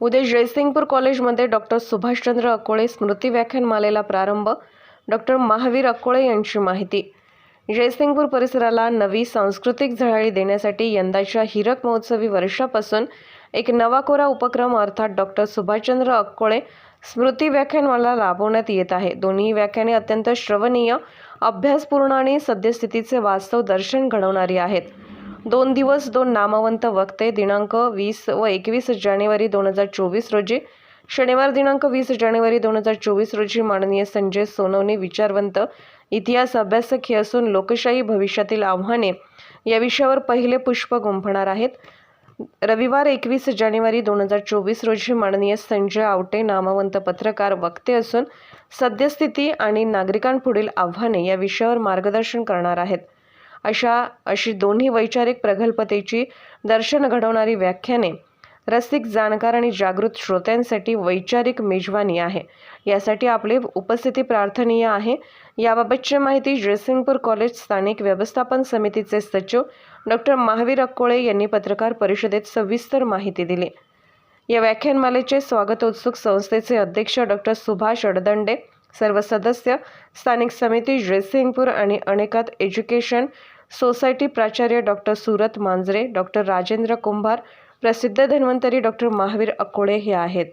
उद्या जयसिंगपूर कॉलेजमध्ये डॉक्टर सुभाषचंद्र अकोळे स्मृती व्याख्यानमालेला प्रारंभ. डॉक्टर महावीर अकोळे यांची माहिती. जयसिंगपूर परिसराला नवी सांस्कृतिक झळाळी देण्यासाठी यंदाच्या हिरक महोत्सवी वर्षापासून एक नवा कोरा उपक्रम अर्थात डॉक्टर सुभाषचंद्र अक्कोळे स्मृती व्याख्यानमाला राबवण्यात येत आहे. दोन्ही व्याख्याने अत्यंत श्रवणीय अभ्यासपूर्ण आणि सद्यस्थितीचे वास्तव दर्शन घडवणारी आहेत. दोन दिवस दोन नामवंत वक्ते दिनांक वीस व एकवीस जानेवारी दोन हजार चोवीस रोजी शनिवार दिनांक वीस जानेवारी दोन हजार चोवीस रोजी माननीय संजय सोनवणे विचारवंत इतिहास अभ्यासक हे असून लोकशाही भविष्यातील आव्हाने या विषयावर पहिले पुष्प गुंफणार आहेत. रविवार एकवीस जानेवारी दोन हजार चोवीस रोजी माननीय संजय आवटे नामवंत पत्रकार वक्ते असून सद्यस्थिती आणि नागरिकांपुढील आव्हाने या विषयावर मार्गदर्शन करणार आहेत. अशा अशी दोन्ही वैचारिक प्रगल्भतेची दर्शन घडवणारी व्याख्याने रसिक जाणकार आणि जागृत श्रोत्यांसाठी वैचारिक मेजवानी आहे. यासाठी आपली उपस्थिती प्रार्थनीय आहे. याबाबतची माहिती जयसिंगपूर कॉलेज स्थानिक व्यवस्थापन समितीचे सचिव डॉक्टर महावीर अक्कोळे यांनी पत्रकार परिषदेत सविस्तर माहिती दिली. या व्याख्यानमालेचे स्वागतोत्सुक संस्थेचे अध्यक्ष डॉक्टर सुभाष अडदंडे सर्व सदस्य स्थानिक समिती जयसिंगपूर आणि अनेकात एज्युकेशन सोसायटी प्राचार्य डॉक्टर सुरत मांजरे डॉक्टर राजेंद्र कुंभार प्रसिद्ध धन्वंतरी डॉक्टर महावीर अकोळे हे आहेत.